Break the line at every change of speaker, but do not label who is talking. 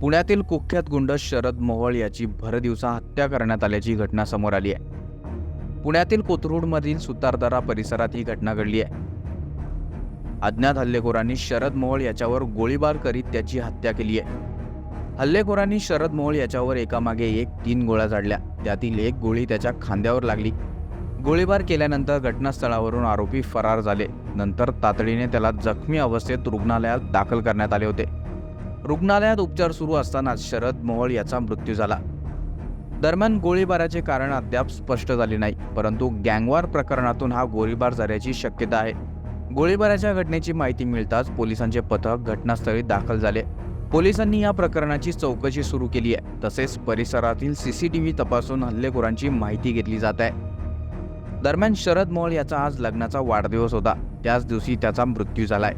पुण्यातील कुख्यात गुंड शरद मोहोळ याची भरदिवसा हत्या करण्यात आल्याची घटना समोर आली आहे. पुण्यातील कोथरूडमधील सुतारदरा परिसरात ही घटना घडली आहे. अज्ञात हल्लेखोरांनी शरद मोहोळ याच्यावर गोळीबार करीत त्याची हत्या केली आहे. हल्लेखोरांनी शरद मोहोळ याच्यावर एकामागे एक तीन गोळ्या झाडल्या. त्यातील एक गोळी त्याच्या खांद्यावर लागली. गोळीबार केल्यानंतर घटनास्थळावरून आरोपी फरार झाले. नंतर तातडीने त्याला जखमी अवस्थेत रुग्णालयात दाखल करण्यात आले होते. रुग्णालयात उपचार सुरू असतानाच शरद मोहोळ याचा मृत्यू झाला. दरम्यान गोळीबाराचे कारण अद्याप स्पष्ट झाले नाही परंतु गँगवार प्रकरणातून हा गोळीबार झाल्याची शक्यता आहे. गोळीबाराच्या घटनेची माहिती मिळताच पोलिसांचे पथक घटनास्थळी दाखल झाले. पोलिसांनी या प्रकरणाची चौकशी सुरू केली आहे तसेच परिसरातील सीसीटीव्ही तपासून हल्लेखोरांची माहिती घेतली जात आहे. दरम्यान शरद मोहोळ याचा आज लग्नाचा वाढदिवस होता त्याच दिवशी त्याचा मृत्यू झालाय.